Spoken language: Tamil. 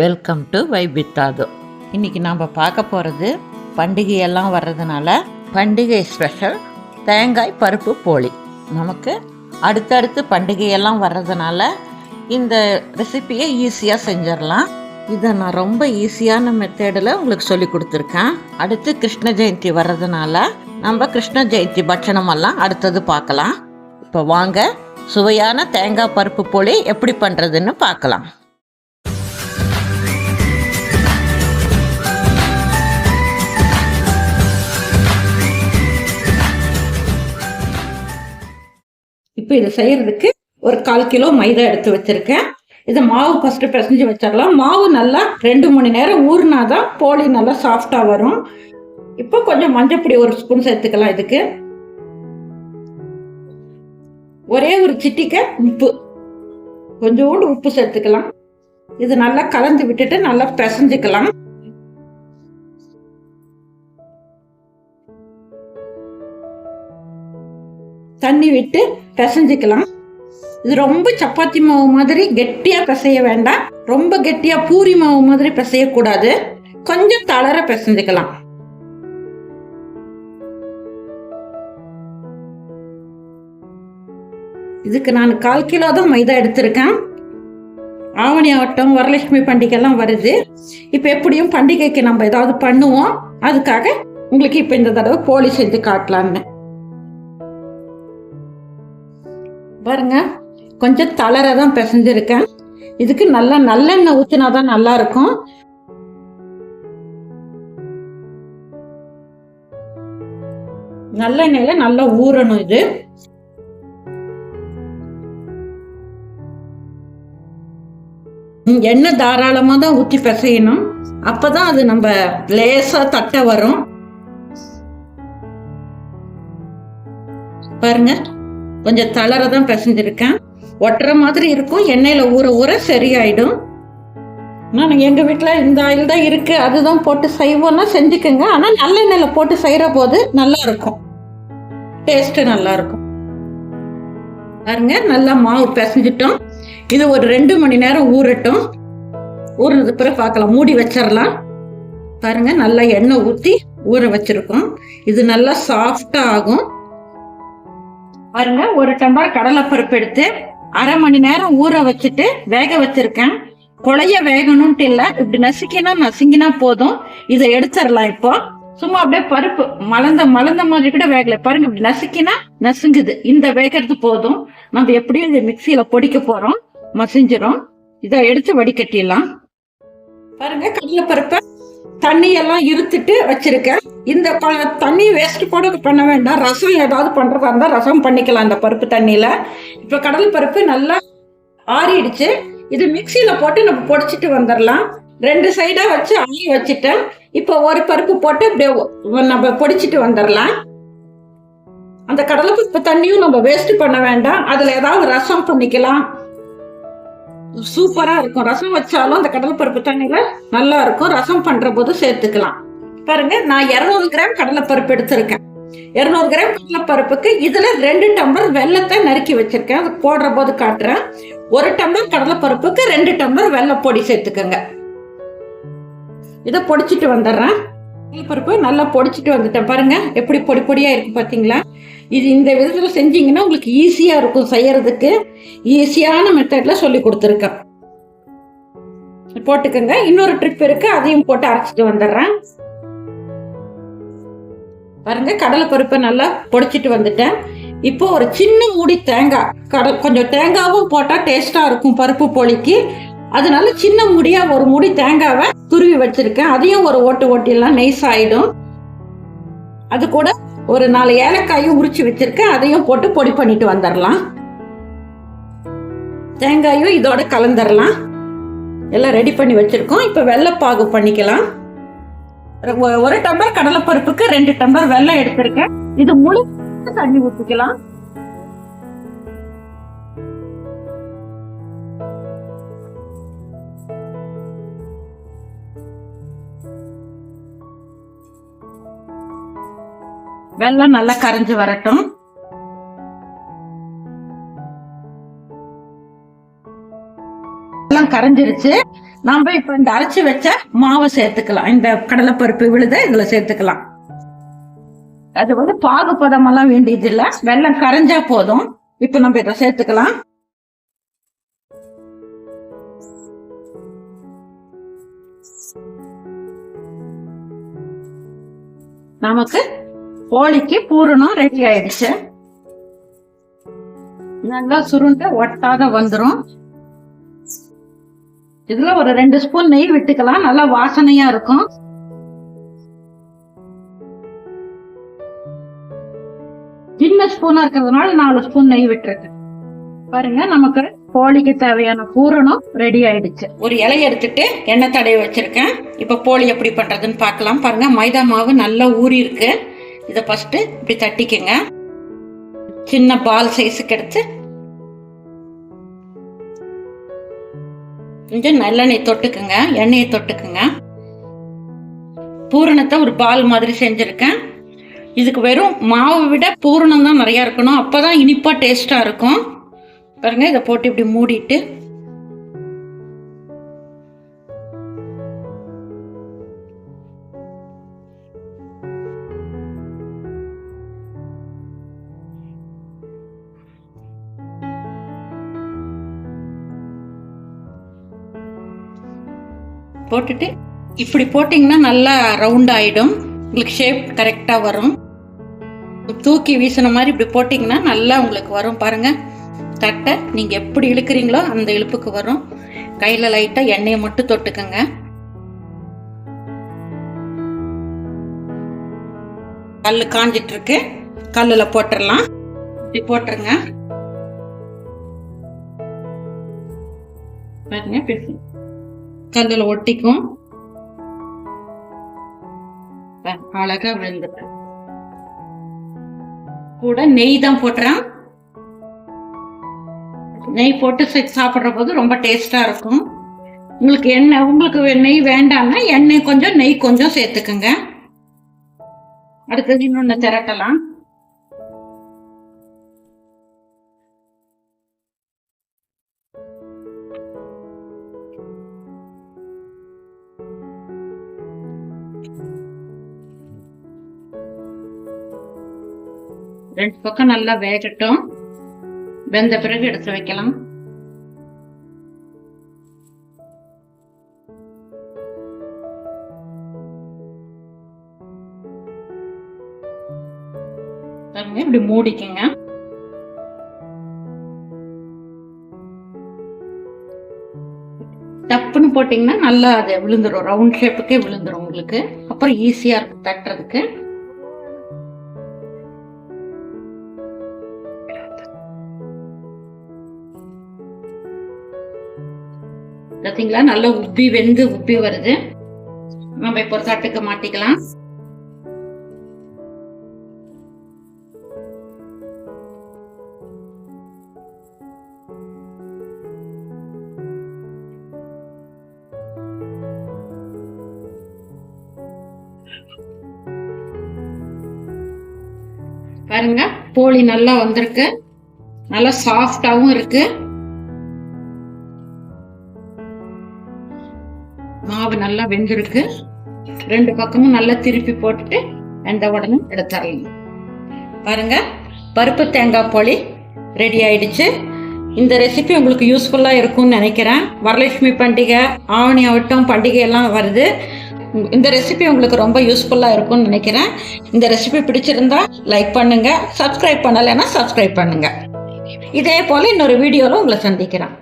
வெல்கம் டு வைபித்தாது இன்னைக்கு நாம் பார்க்க போகிறது பண்டிகையெல்லாம் வர்றதுனால பண்டிகை ஸ்பெஷல் தேங்காய் பருப்பு போளி நமக்கு அடுத்தடுத்து பண்டிகையெல்லாம் வர்றதுனால இந்த ரெசிப்பியை ஈஸியாக செஞ்சிடலாம். இதை நான் ரொம்ப ஈஸியான மெத்தேடில் உங்களுக்கு சொல்லி கொடுத்துருக்கேன். அடுத்து கிருஷ்ண ஜெயந்தி வர்றதுனால நம்ம கிருஷ்ண ஜெயந்தி பட்சணமெல்லாம் அடுத்தது பார்க்கலாம். இப்போ வாங்க சுவையான தேங்காய் பருப்பு போளி எப்படி பண்ணுறதுன்னு பார்க்கலாம். இப்போ இதை செய்யறதுக்கு ஒரு கால் கிலோ மைதா எடுத்து வச்சிருக்கேன். இதை மாவு ஃபஸ்ட்டு பிசைஞ்சு வச்சிடலாம். மாவு நல்லா ரெண்டு மணி நேரம் ஊறினா தான் போலி நல்லா சாஃப்டாக வரும். இப்போ கொஞ்சம் மஞ்சப்பொடி ஒரு ஸ்பூன் சேர்த்துக்கலாம் இதுக்கு. ஒரே ஒரு சிட்டிக்க உப்பு. கொஞ்சோண்டு உப்பு சேர்த்துக்கலாம். இது நல்லா கலந்து விட்டுட்டு நல்லா பிசைஞ்சுக்கலாம். தண்ணி விட்டு பிசைஞ்சிக்கலாம். இது ரொம்ப சப்பாத்தி மாவு மாதிரி கெட்டியா பிசைய வேண்டாம். ரொம்ப கெட்டியா பூரி மாவு மாதிரி பிசையக்கூடாது. கொஞ்சம் தளர பிசைஞ்சுக்கலாம். இதுக்கு நான் கால் கிலோ தான் மைதா எடுத்திருக்கேன். ஆவணி ஆவட்டம் வரலட்சுமி பண்டிகைலாம் வருது. இப்போ எப்படியும் பண்டிகைக்கு நம்ம ஏதாவது பண்ணுவோம். அதுக்காக உங்களுக்கு இப்போ இந்த தடவை போலி செஞ்சு காட்டலான்னு பாருங்க கொஞ்சம் தளர தான் பிசைஞ்சிருக்கேன். இதுக்கு நல்லா நல்லெண்ணெய் ஊற்றினா தான் நல்லா இருக்கும் நல்லா ஊறணும் இது. எண்ணெய் தாராளமாக தான் ஊற்றி பிசையணும். அப்போ தான் அது நம்ம லேசாக தட்டை வரும். பாருங்கள் கொஞ்சம் தளர தான் பிசைஞ்சிருக்கேன். ஒட்டுற மாதிரி இருக்கும். எண்ணெயில் ஊற ஊற சரியாயிடும். நான் எங்கள் வீட்டில் இந்த ஆயில் தான் இருக்குது அதுதான் போட்டு செய்வோம்னா செஞ்சுக்கோங்க. ஆனால் நல்லெண்ணெயில போட்டு செய்கிற போது நல்லா இருக்கும். நல்லாயிருக்கும் பாருங்க நல்லா மாவு பிசைஞ்சிட்டோம். இது ஒரு ரெண்டு மணி நேரம் ஊறட்டும். ஊறினது பிறகு பார்க்கலாம். மூடி வச்சிடலாம் பாருங்க நல்லா எண்ணெய் ஊற்றி ஊற வச்சிருக்கோம். இது நல்லா சாஃப்டாக ஆகும். பாருங்க ஒரு டம்ளர் கடலைப்பருப்பு எடுத்து அரை மணி நேரம் ஊற வச்சுட்டு வேக வச்சிருக்கேன். குழைய வேகணும்ட்டு இல்லை இப்படி நசுக்கினா நசுங்கினா போதும். இதை எடுத்துடலாம் இப்போ. சும்மா அப்படியே பருப்பு மலர்ந்த மலர்ந்த மாதிரி கூட வேகல. பாருங்க இப்படி நசுக்கினா நசுங்குது. இந்த வேகிறது போதும். நம்ம எப்படியும் இந்த மிக்சியில பொடிக்க போறோம். மசிஞ்சிரும். இதை எடுத்து வடிகட்டிடலாம். பாருங்க கடலைப்பருப்பை தண்ணி எல்லாம் இருத்துட்டு வச்சிருக்கேன். இந்த தண்ணி வேஸ்ட் கூட பண்ண வேண்டாம். ரசம் ஏதாவது பண்றதா இருந்தா ரசம் பண்ணிக்கலாம் இந்த பருப்பு தண்ணியில. இப்ப கடல் பருப்பு நல்லா ஆறிடுச்சு. இது மிக்சியில போட்டு நம்ம பொடிச்சிட்டு வந்துடலாம் ரெண்டு சைடா வச்சு ஆறி வச்சுட்டேன். இப்போ ஒரு பருப்பு போட்டு அப்படியே நம்ம பொடிச்சிட்டு வந்துடலாம் அந்த கடலைப்பருப்பு தண்ணியும் நம்ம வேஸ்ட் பண்ண வேண்டாம். அதுல ஏதாவது ரசம் பண்ணிக்கலாம். சூப்பரா இருக்கும். ரசம் வச்சாலும் அந்த கடலைப்பருப்பு தண்ணியில நல்லா இருக்கும். ரசம் பண்ற போது சேர்த்துக்கலாம். பாருங்க நான் 200 கிராம் கடலைப்பருப்பு எடுத்திருக்கேன். 200 கிராம் கடலைப்பருப்புக்கு இதுல ரெண்டு டம்ளர் வெள்ளத்தை நறுக்கி வச்சிருக்கேன். அது போடுற போது காட்டுறேன். ஒரு டம்ளர் கடலைப்பருப்புக்கு ரெண்டு டம்ளர் வெள்ளை பொடி சேர்த்துக்கோங்க. இதை பொடிச்சிட்டு வந்துடுறேன். கடலைப்பருப்பு நல்லா பொடிச்சிட்டு வந்துட்டேன். பாருங்க எப்படி பொடி பொடியா இருக்கு பாத்தீங்களா? இது இந்த விதத்தில் செஞ்சீங்கன்னா உங்களுக்கு ஈஸியாக இருக்கும் செய்யறதுக்கு. ஈஸியான மெத்தடில் சொல்லி கொடுத்துருக்கேன். போட்டுக்கோங்க. இன்னொரு ட்ரிப் இருக்கு. அதையும் போட்டு அரைச்சிட்டு வந்துடுறேன். பாருங்க கடலை பருப்பை நல்லா பொடிச்சிட்டு வந்துட்டேன். இப்போ ஒரு சின்ன மூடி தேங்காய். கடல் கொஞ்சம் தேங்காவும் போட்டால் டேஸ்ட்டாக இருக்கும் பருப்பு போலிக்கு அதனால சின்ன மூடியா ஒரு மூடி தேங்காவை துருவி வச்சிருக்கேன். அதையும் ஒரு ஓட்டு ஓட்டிலாம் நெய்ஸ் ஆகிடும் அது கூட ஒரு நாலு ஏலக்காயும் உரிச்சு வச்சிருக்கேன் அதையும் போட்டு பொடி பண்ணிட்டு வந்துடலாம் தேங்காயும் இதோட கலந்துடலாம் எல்லாம் ரெடி பண்ணி வச்சிருக்கோம். இப்போ வெள்ளைப்பாகு பண்ணிக்கலாம். ஒரு- டம்ளர் கடலைப்பருப்புக்கு ரெண்டு டம்ளர் வெள்ளம் எடுத்திருக்கேன். இது முழு தண்ணி ஊற்றிக்கலாம் வெள்ளம் நல்லா கரைஞ்சு வரட்டும். எல்லாம் கரைஞ்சிருச்சு. நாம இப்ப இந்த அரைச்சு வச்ச மாவை சேர்த்துக்கலாம். இந்த கடலைப்பருப்பு விழுத இதுல சேர்த்துக்கலாம். அது வந்து பாகு பதமெல்லாம் வேண்டியது இல்ல. வெள்ளம் கரைஞ்சா போதும். இப்ப நம்ம இதை சேர்த்துக்கலாம். நமக்கு கோழிக்கு பூரணம் ரெடி ஆயிடுச்சு. நல்லா சுருண்ட ஒட்டாத வந்துரும். இதுல ஒரு ரெண்டு ஸ்பூன் நெய் விட்டுக்கலாம். நல்லா வாசனையா இருக்கும். சின்ன ஸ்பூனா இருக்கிறதுனால நாலு ஸ்பூன் நெய் விட்டுருக்கேன் பாருங்க நமக்கு கோழிக்கு தேவையான பூரணம் ரெடி ஆயிடுச்சு. ஒரு இலை எடுத்துட்டு எண்ணெய் தடவி வச்சிருக்கேன். இப்ப போலி எப்படி பண்றதுன்னு பார்க்கலாம். பாருங்க மைதா மாவு நல்லா ஊறி இருக்கு இதை ஃபஸ்ட்டு இப்படி தட்டிக்கங்க. சின்ன பால் சைஸுக்கு எடுத்து கொஞ்சம் நல்லெண்ணெய் தொட்டுக்குங்க எண்ணெயை தொட்டுக்குங்க. பூரணத்தை ஒரு பால் மாதிரி செஞ்சுருக்கேன். இதுக்கு வெறும் மாவை விட பூரணம் தான் நிறையா இருக்கணும். அப்போ தான் இனிப்பாக டேஸ்ட்டாக இருக்கும். பாருங்கள் இதை போட்டு இப்படி மூடிட்டு போட்டுட்டு இப்படி போட்டிங்கன்னா நல்லா ரவுண்ட் ஆகிடும் உங்களுக்கு ஷேப் கரெக்டாக வரும். தூக்கி வீசின மாதிரி இப்படி போட்டிங்கன்னா நல்லா உங்களுக்கு வரும் பாருங்கள் தட்டை நீங்கள் எப்படி இழுக்கிறீங்களோ அந்த இழுப்புக்கு வரும். கையில் லைட்டாக எண்ணெயை மட்டும் தொட்டுக்கங்க. கல் காஞ்சிட்ருக்கு கல்லில் போட்டுடலாம் இப்படி போட்டுருங்க. பாருங்க பேசுங்க கல்லில் ஒட்டிக்கும். அழகா விழுந்துட்டேன் கூட நெய் தான் போட்டுறேன். நெய் போட்டு சே- சாப்பிடுற போது ரொம்ப டேஸ்டா இருக்கும். உங்களுக்கு எண்ணெய் உங்களுக்கு நெய் வேண்டாம்னா எண்ணெய் கொஞ்சம் நெய் கொஞ்சம் சேர்த்துக்குங்க. அடுத்தது இன்னொன்னு திரட்டலாம். ரெண்டு பக்கம் நல்லா வேகட்டும். வெந்த பிறகு எடுத்து வைக்கலாம். பாருங்க இப்படி மூடிக்கங்க. டப்புன்னு போட்டிங்கன்னா நல்லா அது விழுந்துரும். ரவுண்ட் ஷேப்புக்கே விழுந்துரும் உங்களுக்கு. அப்புறம் ஈஸியா இருக்கும் தட்டுறதுக்கு. பார்த்தீங்களா? நல்லா உப்பி வெந்து உப்பி வருது. நம்ம இப்போ ஒரு தட்டுக்கு மாட்டிக்கலாம். பாருங்க போலி நல்லா வந்திருக்கு. நல்லா சாஃப்டாகவும் இருக்குது மாவு நல்லா வெந்திருக்கு. ரெண்டு பக்கமும் நல்லா திருப்பி போட்டுட்டு வெந்த உடனே எடுத்துடலாம். பாருங்க பருப்பு தேங்காய் போலி ரெடி ஆயிடுச்சு. இந்த ரெசிபி உங்களுக்கு யூஸ்ஃபுல்லாக இருக்கும்னு நினைக்கிறேன். வரலட்சுமி பண்டிகை ஆவணி ஆவட்டம் பண்டிகை எல்லாம் வருது. இந்த ரெசிபி உங்களுக்கு ரொம்ப யூஸ்ஃபுல்லாக இருக்கும்னு நினைக்கிறேன். இந்த ரெசிபி பிடிச்சிருந்தா லைக் பண்ணுங்கள் சப்ஸ்கிரைப் பண்ணலைன்னா சப்ஸ்கிரைப் பண்ணுங்கள் இதே போல் இன்னொரு வீடியோவில் உங்களை சந்திக்கிறேன்.